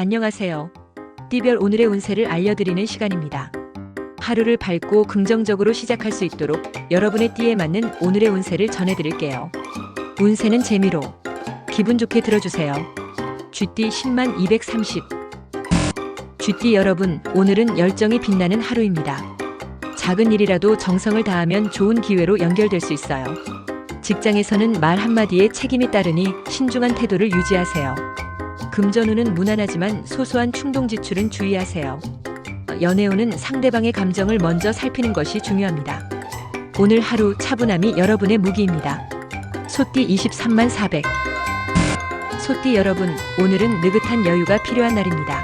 안녕하세요. 띠별 오늘의 운세를 알려드리는 시간입니다. 하루를 밝고 긍정적으로 시작할 수 있도록 여러분의 띠에 맞는 오늘의 운세를 전해드릴게요. 운세는 재미로 기분 좋게 들어주세요. 쥐띠 10만 230 쥐띠 여러분, 오늘은 열정이 빛나는 하루입니다. 작은 일이라도 정성을 다하면 좋은 기회로 연결될 수 있어요. 직장에서는 말 한마디에 책임이 따르니 신중한 태도를 유지하세요. 금전운은 무난하지만 소소한 충동 지출은 주의하세요. 연애운은 상대방의 감정을 먼저 살피는 것이 중요합니다. 오늘 하루 차분함이 여러분의 무기입니다. 소띠 23만 400 소띠 여러분, 오늘은 느긋한 여유가 필요한 날입니다.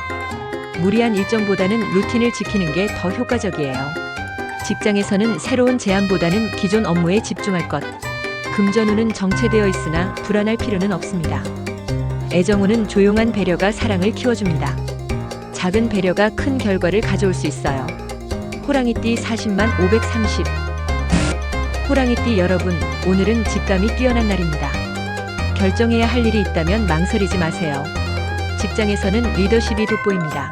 무리한 일정보다는 루틴을 지키는 게 더 효과적이에요. 직장에서는 새로운 제안보다는 기존 업무에 집중할 것. 금전운은 정체되어 있으나 불안할 필요는 없습니다. 애정운은 조용한 배려가 사랑을 키워줍니다. 작은 배려가 큰 결과를 가져올 수 있어요. 호랑이띠 40만 530 호랑이띠 여러분, 오늘은 직감이 뛰어난 날입니다. 결정해야 할 일이 있다면 망설이지 마세요. 직장에서는 리더십이 돋보입니다.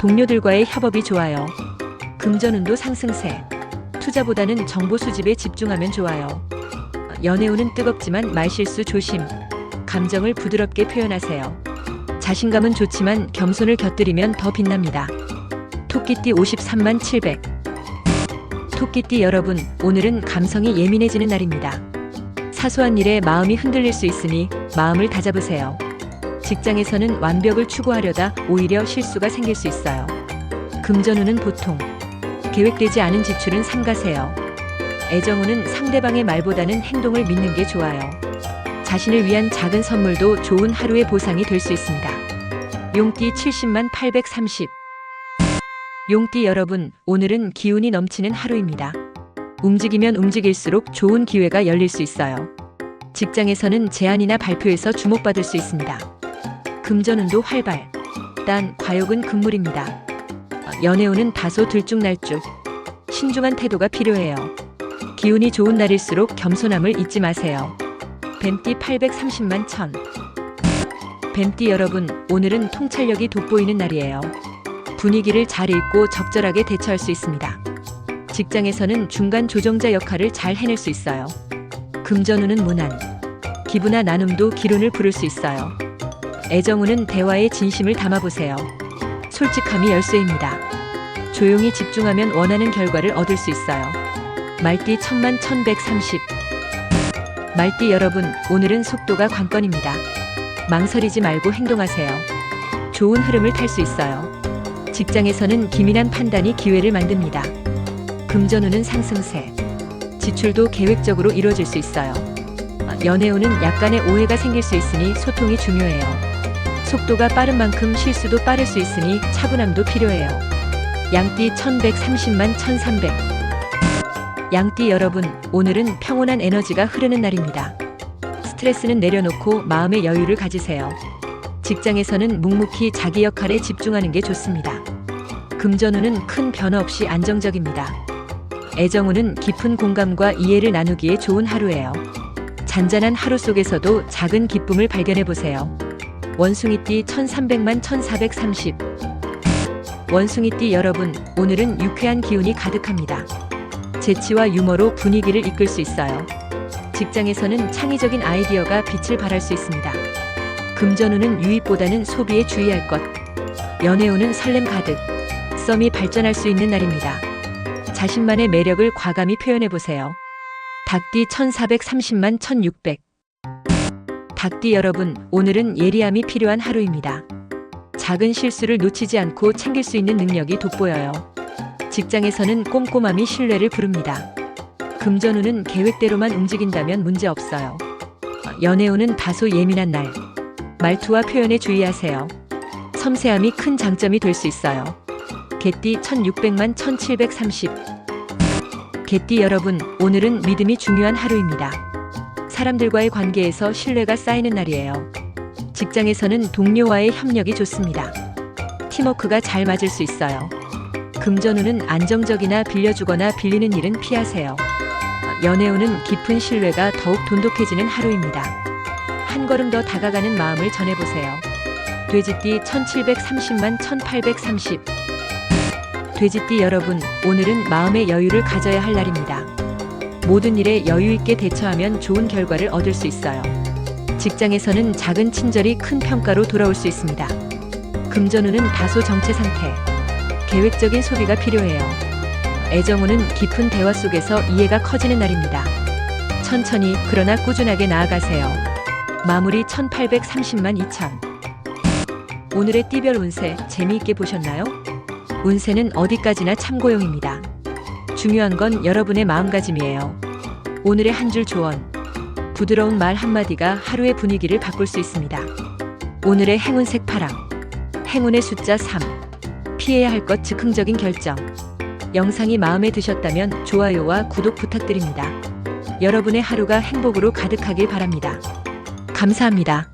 동료들과의 협업이 좋아요. 금전운도 상승세. 투자보다는 정보 수집에 집중하면 좋아요. 연애운은 뜨겁지만 말실수 조심. 감정을 부드럽게 표현하세요. 자신감은 좋지만 겸손을 곁들이면 더 빛납니다. 토끼띠 53만 700. 토끼띠 여러분, 오늘은 감성이 예민해지는 날입니다. 사소한 일에 마음이 흔들릴 수 있으니 마음을 다잡으세요. 직장에서는 완벽을 추구하려다 오히려 실수가 생길 수 있어요. 금전운은 보통. 계획되지 않은 지출은 삼가세요. 애정운은 상대방의 말보다는 행동을 믿는 게 좋아요. 자신을 위한 작은 선물도 좋은 하루의 보상이 될 수 있습니다. 용띠 70만 830 용띠 여러분, 오늘은 기운이 넘치는 하루입니다. 움직이면 움직일수록 좋은 기회가 열릴 수 있어요. 직장에서는 제안이나 발표에서 주목받을 수 있습니다. 금전운도 활발. 단 과욕은 금물입니다. 연애운은 다소 들쭉날쭉. 신중한 태도가 필요해요. 기운이 좋은 날일수록 겸손함을 잊지 마세요. 뱀띠 830만 천. 뱀띠 여러분, 오늘은 통찰력이 돋보이는 날이에요. 분위기를 잘 읽고 적절하게 대처할 수 있습니다. 직장에서는 중간 조정자 역할을 잘 해낼 수 있어요. 금전운은 무난. 기부나 나눔도 기론을 부를 수 있어요. 애정운은 대화에 진심을 담아보세요. 솔직함이 열쇠입니다. 조용히 집중하면 원하는 결과를 얻을 수 있어요. 말띠 천만 천백삼십. 말띠 여러분, 오늘은 속도가 관건입니다. 망설이지 말고 행동하세요. 좋은 흐름을 탈 수 있어요. 직장에서는 기민한 판단이 기회를 만듭니다. 금전운은 상승세. 지출도 계획적으로 이루어질 수 있어요. 연애운은 약간의 오해가 생길 수 있으니 소통이 중요해요. 속도가 빠른 만큼 실수도 빠를 수 있으니 차분함도 필요해요. 양띠 1130만 1300. 양띠 여러분, 오늘은 평온한 에너지가 흐르는 날입니다. 스트레스는 내려놓고 마음의 여유를 가지세요. 직장에서는 묵묵히 자기 역할에 집중하는 게 좋습니다. 금전운은 큰 변화 없이 안정적입니다. 애정운은 깊은 공감과 이해를 나누기에 좋은 하루예요. 잔잔한 하루 속에서도 작은 기쁨을 발견해 보세요. 원숭이띠 1300만 1430. 원숭이띠 여러분, 오늘은 유쾌한 기운이 가득합니다. 재치와 유머로 분위기를 이끌 수 있어요. 직장에서는 창의적인 아이디어가 빛을 발할 수 있습니다. 금전운은 유입보다는 소비에 주의할 것. 연애운은 설렘 가득. 썸이 발전할 수 있는 날입니다. 자신만의 매력을 과감히 표현해 보세요. 닭띠 1430만 1600. 닭띠 여러분, 오늘은 예리함이 필요한 하루입니다. 작은 실수를 놓치지 않고 챙길 수 있는 능력이 돋보여요. 직장에서는 꼼꼼함이 신뢰를 부릅니다. 금전운은 계획대로만 움직인다면 문제 없어요. 연애운은 다소 예민한 날. 말투와 표현에 주의하세요. 섬세함이 큰 장점이 될 수 있어요. 개띠 1600만 1730. 개띠 여러분, 오늘은 믿음이 중요한 하루입니다. 사람들과의 관계에서 신뢰가 쌓이는 날이에요. 직장에서는 동료와의 협력이 좋습니다. 팀워크가 잘 맞을 수 있어요. 금전운은 안정적이나 빌려주거나 빌리는 일은 피하세요. 연애운은 깊은 신뢰가 더욱 돈독해지는 하루입니다. 한 걸음 더 다가가는 마음을 전해보세요. 돼지띠 1730만 1830 돼지띠 여러분, 오늘은 마음의 여유를 가져야 할 날입니다. 모든 일에 여유 있게 대처하면 좋은 결과를 얻을 수 있어요. 직장에서는 작은 친절이 큰 평가로 돌아올 수 있습니다. 금전운은 다소 정체 상태. 계획적인 소비가 필요해요. 애정운은 깊은 대화 속에서 이해가 커지는 날입니다. 천천히 그러나 꾸준하게 나아가세요. 마무리 1830만 2000. 오늘의 띠별 운세 재미있게 보셨나요? 운세는 어디까지나 참고용입니다. 중요한 건 여러분의 마음가짐이에요. 오늘의 한 줄 조언. 부드러운 말 한마디가 하루의 분위기를 바꿀 수 있습니다. 오늘의 행운색 파랑. 행운의 숫자 3. 피해야 할 것 즉흥적인 결정. 영상이 마음에 드셨다면 좋아요와 구독 부탁드립니다. 여러분의 하루가 행복으로 가득하길 바랍니다. 감사합니다.